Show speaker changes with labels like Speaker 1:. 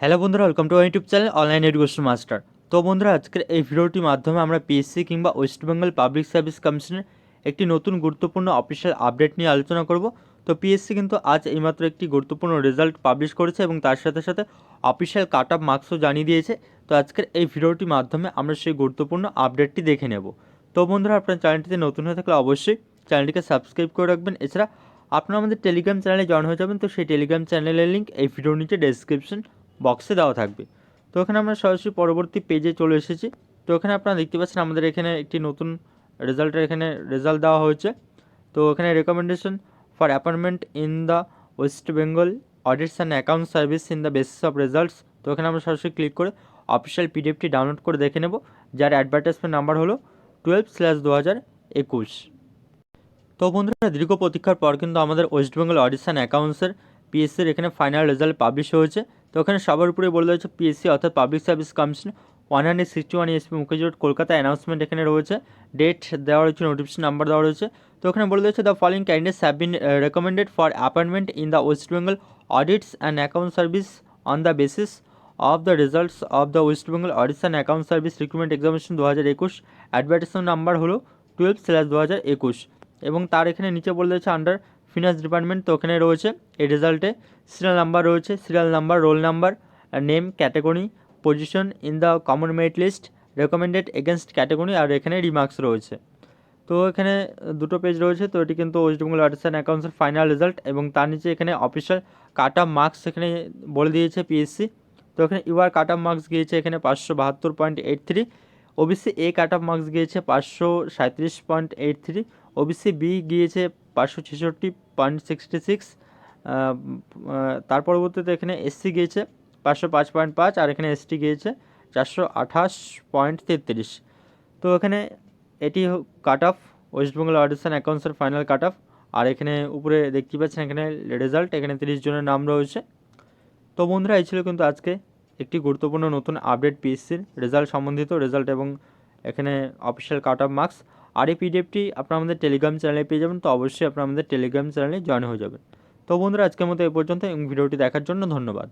Speaker 1: Hello বন্ধুরা welcome to YouTube channel online education master তো বন্ধুরা, আজকের এই ভিডিওটির মাধ্যমে আমরা পিএসসি কিংবা ওয়েস্ট বেঙ্গল পাবলিক সার্ভিস কমিশনের একটি নতুন গুরুত্বপূর্ণ অফিসিয়াল আপডেট নিয়ে আলোচনা করব। তো পিএসসি কিন্তু আজ এইমাত্র একটি গুরুত্বপূর্ণ রেজাল্ট পাবলিশ করেছে এবং তার সাথে সাথে অফিসিয়াল কাট অফ মার্কসও জানিয়ে দিয়েছে। তো আজকের এই ভিডিওটির মাধ্যমে আমরা সেই গুরুত্বপূর্ণ আপডেটটি দেখে নেব। তো বন্ধুরা, আপনার চ্যানেলটিতে নতুন হয়ে থাকলে অবশ্যই চ্যানেলটিকে সাবস্ক্রাইব করে রাখবেন। এছাড়া আপনারা আমাদের টেলিগ্রাম চ্যানেলে জয়েন হয়ে যাবেন। তো সেই টেলিগ্রাম চ্যানেলের লিঙ্ক এই ভিডিওর নিচে ডেসক্রিপশন বক্সে দেওয়া থাকবে। তো এখানে আমরা সরাসরি পরবর্তী পেজে চলে এসেছি। তো এখানে আপনারা দেখতে পাচ্ছেন আমাদের এখানে একটি নতুন রেজাল্টের এখানে রেজাল্ট দেওয়া হয়েছে। তো এখানে recommendation for appointment in the West Bengal audits and account service in the basis of results তো এখানে আমরা সরাসরি ক্লিক করে অফিসিয়াল পিডিএফটি ডাউনলোড করে দেখে নেব, যার অ্যাডভার্টাইজমেন্ট নাম্বার হলো টুয়েলভ স্ল্যাশ দু হাজার একুশ তো বন্ধুরা, দীর্ঘ প্রতীক্ষার পর কিন্তু আমাদের ওয়েস্ট বেঙ্গল অডিশন অ্যাকাউন্টসের পিএসসির এখানে ফাইনাল রেজাল্ট পাবলিশ হয়েছে। তো এখানে সবার উপরে বলে রয়েছে পিএসসি অর্থাৎ public service commission one hundred sixty one SP Mukherjee road Kolkata announcement এখানে রয়েছে। ডেট দেওয়া রয়েছে নোটিফিকেশন নাম্বার দেওয়া রয়েছে। তো এখানে বলে রয়েছে the following candidates have been recommended for appointment in the West Bengal audits and account service on the basis of the results of the West Bengal audits and account service recruitment examination দু হাজার একুশ advertisement number হলো twelve slash দু হাজার একুশ এবং তার এখানে নিচে বলে দিয়েছে আন্ডার ফিনান্স ডিপার্টমেন্ট তো ওখানে রয়েছে। এই রেজাল্টে সিরিয়াল নাম্বার রয়েছে। Serial number roll number name category position in the common merit list recommended against category আর এখানে রিমার্কস রয়েছে। তো এখানে দুটো পেজ রয়েছে। তো এটি কিন্তু ওয়েস্ট বেঙ্গল আর্টস অ্যান্ড অ্যাকাউন্টসের ফাইনাল রেজাল্ট এবং তার নিচে এখানে অফিসিয়াল কাট অফ মার্কস এখানে বলে দিয়েছে পিএসসি তো এখানে ইউআর কাট অফ মার্কস গিয়েছে এখানে পাঁচশো বাহাত্তর point eight three OBC A cut off marks গিয়েছে পাঁচশো সাঁত্রিশ point eight three OBC B গিয়েছে পাঁচশো ছেষট্টি পয়েন্ট সিক্সটি সিক্স তার পরবর্তীতে এখানে এসসি গিয়েছে পাঁচশো পাঁচ পয়েন্ট পাঁচ আর এখানে এসটি গিয়েছে চারশো আঠাশ পয়েন্ট তেত্রিশ। তো এখানে এটি cut off West Bengal audition অ্যাকাউন্টসের final cut off আর এখানে উপরে দেখতে পাচ্ছেন এখানে রেজাল্ট এখানে তিরিশ জনের নাম রয়েছে। তো বন্ধুরা, এই ছিল কিন্তু আজকে একটি গুরুত্বপূর্ণ নতুন আপডেট পিএসসির রেজাল্ট সম্বন্ধিত রেজাল্ট এবং এখানে অফিসিয়াল কাট অফ মার্কস আর এই পিডিএফটি আপনারা আমাদের টেলিগ্রাম চ্যানেলে পেয়ে যাবেন, তো অবশ্যই আপনারা আমাদের টেলিগ্রাম চ্যানেলে জয়েন হয়ে যাবেন। তো বন্ধুরা, আজকের মতো এই পর্যন্ত এবং ভিডিওটি দেখার জন্য ধন্যবাদ।